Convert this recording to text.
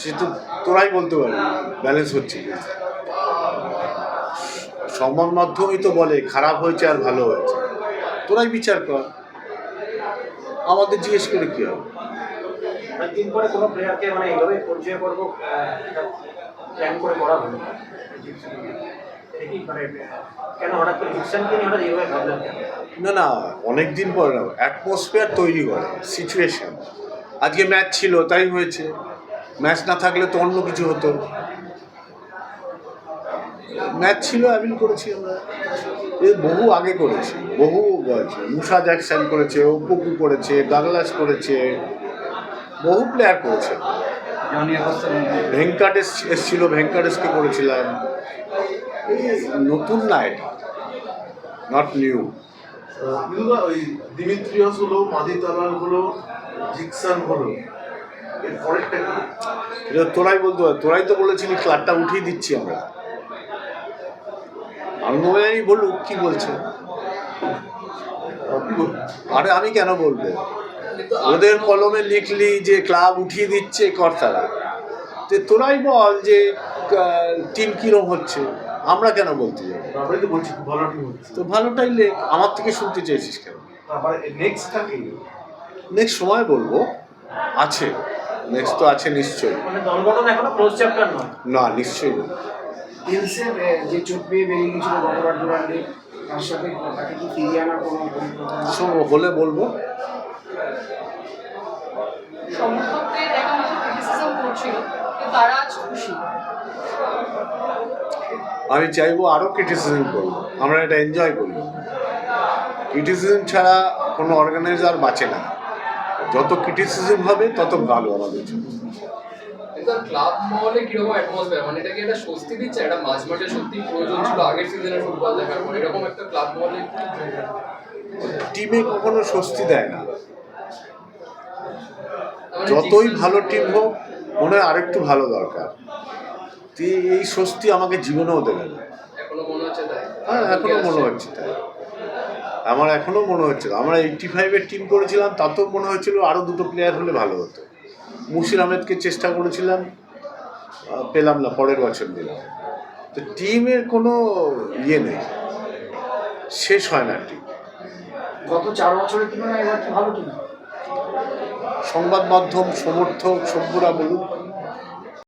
সে তো তোরাই বলতে পারবি ব্যালেন্স হচ্ছে। সংবাদ মাধ্যমই তো বলে খারাপ হয়েছে আর ভালো হয়েছে। তোরাই বিচার কর। আমাদের জিজ্ঞেস করে কি হবে? অনেকদিন পরে কোনো প্লেয়ারকে মানে এইভাবে পরিচয় পর্ব প্ল্যান করে করা হলো। এটা কি মানে কেন না না অনেক দিন পর অ্যাটমসফিয়ার তৈরি করে সিচুয়েশন আজকে ম্যাচ ছিল তাই হয়েছে। ম্যাচ না থাকলে তো অন্য কিছু হতো। ম্যাচ ছিল অ্যাবিল করেছি আমরা। এ বহু আগে করেছি বহু করেছে। মুসা জ্যাকসন করেছে ওপুকু করেছে ডাগলাস করেছে বহু প্লেয়ার করেছে। ভেঙ্কাটেশ এসেছিল ভেঙ্কাটেশকে করেছিলাম। এই নতুন না এটা? নট নিউ ওই দিমিত্রিয়াস হলো মাদিতালাল হলো জিকসান হলো। এর পরেরটা কি এটা তোরাই বলতে পার তোরাই তো বলেছিলি ক্লাবটা উঠিয়ে দিচ্ছি আমরা। আমি মোবাইল বলুক কি বলছে? আরে আমি কেন বলব? ওদের কলমে লিখলি যে ক্লাব উঠিয়ে দিচ্ছে কর্তারা। তো তোরাই বল যে টিম কিরম হচ্ছে। আমরা কেন বলতে যাব? তো বলছি ভালো টিম হচ্ছে। তো ভালোটাই লেখ আমার থেকে শুনতে চেয়েছিস কেন? তারপরে নেক্সটটা কি? নেক্সট সময় বলব আছে। নেক্সট তো আছে নিশ্চয়ই। মানে দলগঠন এখনও ক্লোজ চ্যাপ্টার নয়। না নিশ্চয়ই না। যে চোট পেয়ে বেরিয়ে গেছিল গতবার ডুরান্ডে তার সাথে তাকে কি ফিরিয়ে আনার কোনো হলে বলব। সমর্থকদের দেখা মাত্র ক্রিটিসিজম করছিল তারা আজ খুশি। আমি চাইব আরও ক্রিটিসিজম করব আমরা এটা এনজয় করব ক্রিটিসিজম ছাড়া কোনো অর্গানাইজার বাঁচে না। যত ক্রিটিসিজম হবে তত ভালো আমাদের জন্য। এটা ক্লাব মহলে কীরকম অ্যাটমসফিয়ার মানে এটা কি একটা স্বস্তি দিচ্ছে? একটা মাঝ মাঠে সত্যি প্রয়োজন ছিল আগের সিজনের ফুটবল দেখার পর? এরকম একটা ক্লাব মহলে টিমে কখনো স্বস্তি দেয় না। মানে যতই ভালো টিম হোক মনে হয় আরেকটু ভালো দরকার। তো এই স্বস্তি আমাকে জীবনেও দেবে না। মনে তাই? হ্যাঁ এখনও মনে হচ্ছে তাই। আমার এখনও মনে হচ্ছে আমরা এইটটি ফাইভের টিম করেছিলাম তাতেও মনে হচ্ছিল আরও দুটো প্লেয়ার হলে ভালো হতো। মুশির আহমেদকে চেষ্টা করেছিলাম পেলাম না পরের বছর দিলাম। তো টিমের কোনো ইয়ে নেই। শেষ হয় না টিম গত চার বছরের তুলনায় এবার ভালো টিম সংবাদ মাধ্যম সমর্থক সভ্যরা বলুন